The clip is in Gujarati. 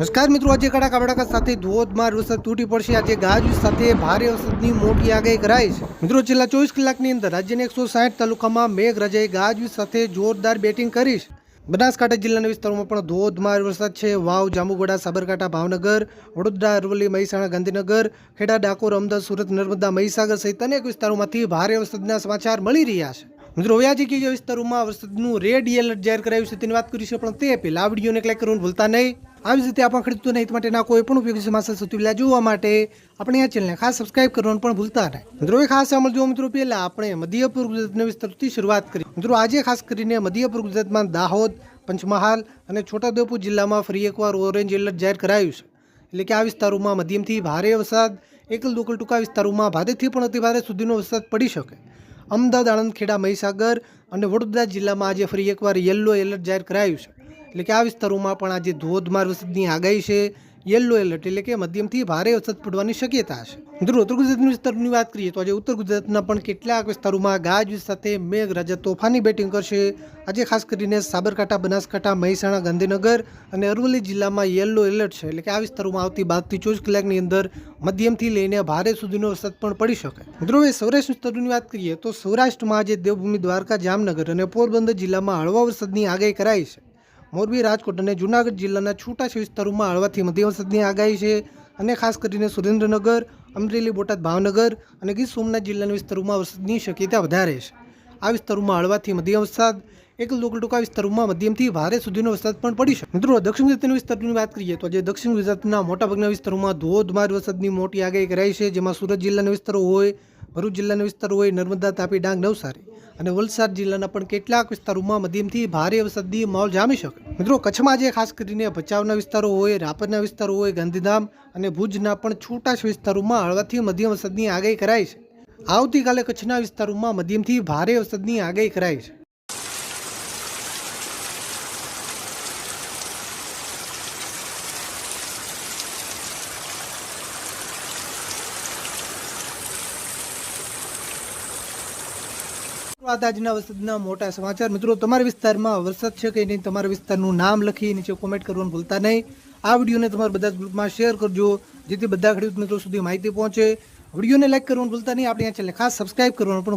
નમસ્કાર મિત્રો, આજે કડાકા બડાકા સાથે ધોધમાર વરસાદ તૂટી પડશે. આજે ગાજવીજ સાથે ભારે વરસાદની મોટી આગાહી કરાઈ છે. મિત્રો, છેલ્લા ચોવીસ કલાકની અંદર રાજ્યના એકસો સાઠ તાલુકામાં મેઘરાજાએ ગાજવીજ સાથે જોરદાર બેટિંગ કરી છે. બનાસકાંઠા જિલ્લાના વિસ્તારોમાં પણ ધોધમાર વરસાદ છે. વાવ, જાંબુગોડા, સાબરકાંઠા, ભાવનગર, વડોદરા, અરવલ્લી, મહેસાણા, ગાંધીનગર, ખેડા, ડાકોર, અમદાવાદ, સુરત, નર્મદા, મહીસાગર સહિત અનેક વિસ્તારોમાંથી ભારે વરસાદના સમાચાર મળી રહ્યા છે. મિત્રો, હવે આજે કયા વિસ્તારોમાં વરસાદનું રેડ એલર્ટ જાહેર કરાયું છે તેની વાત કરીશું, પણ તે પહેલા આ વિડીયોને ક્લિક કરવાનું ભૂલતા નહીં. આવી જ રીતે આપણા ખેડૂતોના હિત માટેના કોઈ પણ ઉપયોગી સમાચાર સૌથી પહેલાં જોવા માટે આપણે આ ચેનલને ખાસ સબસ્ક્રાઇબ કરવાનું પણ ભૂલતા નહીં. મિત્રો ખાસ સાંભળજો મિત્રો, પહેલાં આપણે મધ્યપુર ગુજરાતના વિસ્તારથી શરૂઆત કરી મિત્રો, આજે ખાસ કરીને મધ્યપુર ગુજરાતમાં દાહોદ, પંચમહાલ અને છોટાઉદેપુર જિલ્લામાં ફરી એકવાર ઓરેન્જ એલર્ટ જાહેર કરાયું છે. એટલે કે આ વિસ્તારોમાં મધ્યમથી ભારે વરસાદ, એકલ દોકલ ટૂંકા વિસ્તારોમાં ભારેથી પણ અતિભારે સુધીનો વરસાદ પડી શકે. અમદાવાદ, આણંદ, ખેડા, મહીસાગર અને વડોદરા જિલ્લામાં આજે ફરી એકવાર યલો એલર્ટ જાહેર કરાયું છે. એટલે કે આ વિસ્તારોમાં પણ આજે ધોધમાર વરસાદની આગાહી છે યલો એલર્ટ એટલે કે મધ્યમથી ભારે વરસાદ પડવાની શક્યતા છે. મિત્રો, ઉત્તર ગુજરાતની વિસ્તારની વાત કરીએ તો આજે ઉત્તર ગુજરાતના પણ કેટલાક વિસ્તારોમાં ગાજવીજ સાથે મેઘરાજા તોફાની બેટિંગ કરશે. આજે ખાસ કરીને સાબરકાંઠા, બનાસકાંઠા, મહેસાણા, ગાંધીનગર અને અરવલ્લી જિલ્લામાં યલો એલર્ટ છે. એટલે કે આ વિસ્તારોમાં આવતી બાદથી ચોવીસ કલાકની અંદર મધ્યમથી લઈને ભારે સુધીનો વરસાદ પણ પડી શકે. મિત્રો, હવે સૌરાષ્ટ્ર વિસ્તારોની વાત કરીએ તો સૌરાષ્ટ્રમાં આજે દેવભૂમિ દ્વારકા, જામનગર અને પોરબંદર જિલ્લામાં હળવા વરસાદની આગાહી કરાઈ છે. મોરબી, રાજકોટ અને જૂનાગઢ જિલ્લાના છૂટાછવાયા વિસ્તારોમાં હળવાથી વરસાદની આગાહી છે અને ખાસ કરીને સુરેન્દ્રનગર, અમરેલી, બોટાદ, ભાવનગર અને ગીર સોમનાથ જિલ્લાના વિસ્તારોમાં વરસાદની શક્યતા વધારે છે. આ વિસ્તારોમાં હળવાથી મધ્યમ વરસાદ, એક લોકલ વિસ્તારોમાં મધ્યમથી ભારે સુધીનો વરસાદ પણ પડી શકે. મિત્રો, દક્ષિણ ગુજરાતના વિસ્તારની વાત કરીએ તો આજે દક્ષિણ ગુજરાતના મોટાભાગના વિસ્તારોમાં ધોધમાર વરસાદની મોટી આગાહી કરાઈ છે, જેમાં સુરત જિલ્લાના વિસ્તારો હોય, ભરૂચ જિલ્લાના વિસ્તારો હોય, નર્મદા, તાપી, ડાંગ, નવસારી. અને વલસાડ જિલ્લાના પણ કેટલાક વિસ્તારોમાં મધ્યમથી ભારે વરસાદની માહોલ જામી શકે. મિત્રો, કચ્છમાં જે ખાસ કરીને ભચાઉના વિસ્તારો હોય, રાપરના વિસ્તારો હોય, ગાંધીધામ અને ભુજના પણ છૂટાછ વિસ્તારોમાં હળવાથી મધ્યમ વરસાદની આગાહી કરાઈ છે. આવતીકાલે કચ્છના વિસ્તારોમાં મધ્યમથી ભારે વરસાદની આગાહી કરાઈ છે. મોટા સમાચાર. મિત્રો, તમારા વિસ્તારમાં વરસાદ છે કે નહીં, તમારા વિસ્તારનું નામ લખી કોમેન્ટ કરવાનું ભૂલતા નહીં. આ વિડીયોને તમારા બધા ગ્રુપમાં શેર કરજો, જેથી બધા મિત્રો સુધી માહિતી પહોંચે. વિડીયોને લાઈક કરવાનું ભૂલતા નહીં, આપણે આ ખાસ સબસ્ક્રાઇબ કરવાનું પણ